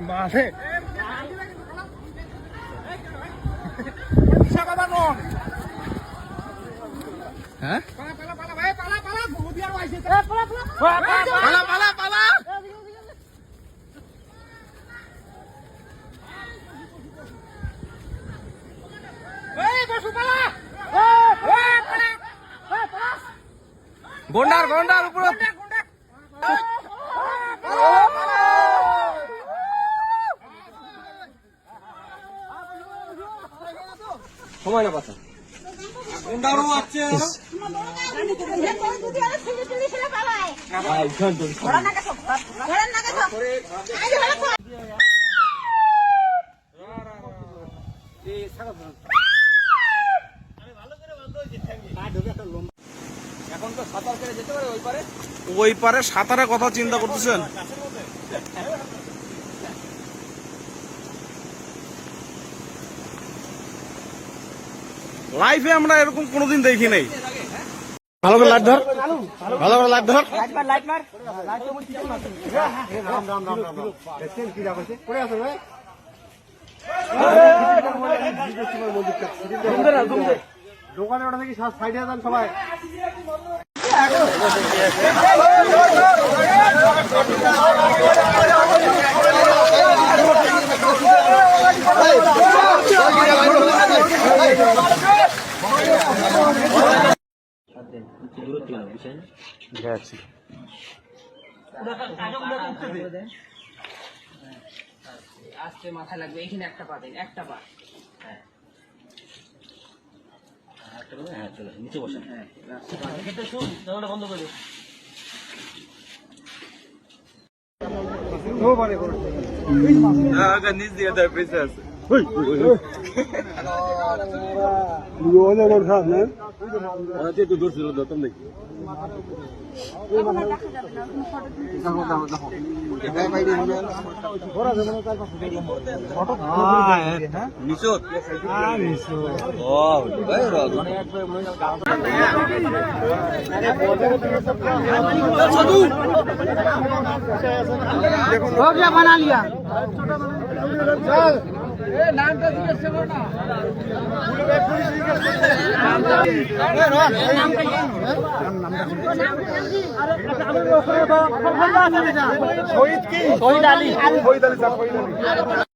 মারে হ্যাঁ? পালা পালা পালা গন্ডার গন্ডার। উপর সময় না পাতা। গন্ডারও আছে। এখন তো সাঁতার কেটে যেতে পারে ওই পারে। ওই পারে সাঁতারের কথা চিন্তা করতেছেন? লাইফে আমরা এরকম কোনোদিন দেখি নাই। ভালো করে লাইট ধর। ভালো করে লাইট ধর। দোকানে ওটা থেকে সাইডে যান সবাই। আস্তে মাথায় লাগবে এখানে একটা পা দিন একটা পা হ্যাঁ হ্যাঁ চলো নিচে বসেন হ্যাঁ বন্ধ করে দিও নিচ দিয়ে দেয় পয়সা আছে देखो हो गया बना लिया শহীদ কি? শহীদ আলী। শহীদ আলী স্যার শহীদ আলী।